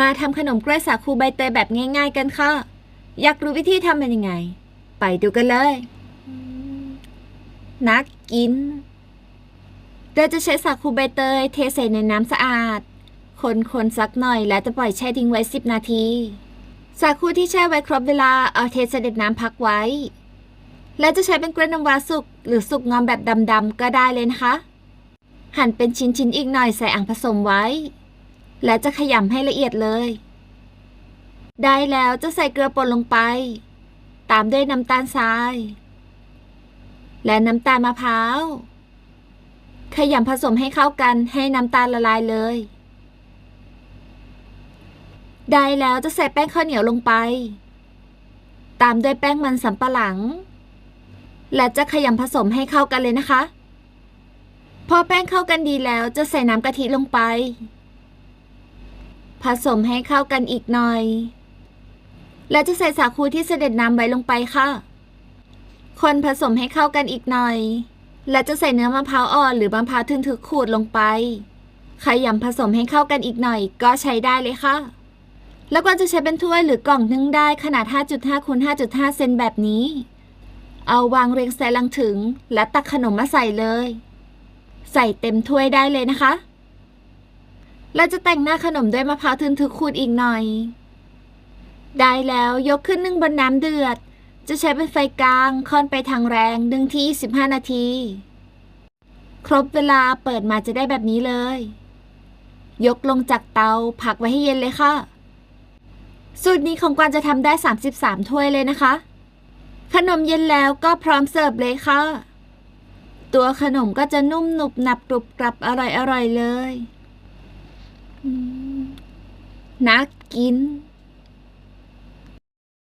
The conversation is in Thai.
มาทำขนมกล้วยสาคูใบเตยแบบง่าย ๆ กันค่ะ อยากรู้วิธีทำเป็นยังไง ไปดูกันเลย นักกินเราจะใช้สาคูใบเตย เทใส่ในน้ำสะอาด คนๆสักหน่อยแล้วจะปล่อยแช่ทิ้งไว้ 10 นาที สาคูที่แช่ไว้ครบเวลาเอาเทเสด็จน้ำพักไว้ แล้วจะใช้เป็นกล้วยน้ำว้าสุกหรือสุกงอมแบบดำๆก็ได้เลยนะคะ หั่นเป็นชิ้นๆอีกหน่อยใส่อ่างผสมไว้ และจะขยำให้ละเอียดเลย ได้แล้วจะใส่เกลือป่นลงไป ตามด้วยน้ำตาลทราย และน้ำตาลมะพร้าว ขยำผสมให้เข้ากันให้น้ำตาลละลายเลย ได้แล้วจะใส่แป้งข้าวเหนียวลงไป ตามด้วยแป้งมันสำปะหลัง และจะขยำผสมให้เข้ากันเลยนะคะ พอแป้งเข้ากันดีแล้วจะใส่น้ำกะทิลงไป ผสมให้เข้ากันอีกหน่อย และจะใส่สาคูที่เสด็จน้ำไว้ลงไปค่ะ คนผสมให้เข้ากันอีกหน่อย และจะใส่เนื้อมะพร้าวอ่อนหรือมะพร้าวทึนถึกขูดลงไป ขยำผสมให้เข้ากันอีกหน่อย ก็ใช้ได้เลยค่ะ แล้วก็จะใช้เป็นถ้วยหรือกล่องนึ่งได้ขนาด 5.5คูณ5.5 เซนแบบนี้ เอาวางเรียงใส่ลังถึง และตักขนมมาใส่เลย ใส่เต็มถ้วยได้เลยนะคะ เราจะแต่งหน้าขนมด้วยมะพร้าวทึนทึกขูดอีกหน่อย ได้แล้วยกขึ้นนึ่งบนน้ำเดือด จะใช้เป็นไฟกลางค่อนไปทางแรงดึงที่15นาที ครบเวลาเปิดมาจะได้แบบนี้เลย ยกลงจากเตาพักไว้ให้เย็นเลยค่ะ สูตรนี้ของกวางจะทำได้ 33 ถ้วยเลยนะคะ ขนมเย็นแล้วก็พร้อมเสิร์ฟเลยค่ะ ตัวขนมก็จะนุ่มหนุบหนับกรุบกรับอร่อยอร่อยๆเลย Hmm. napkin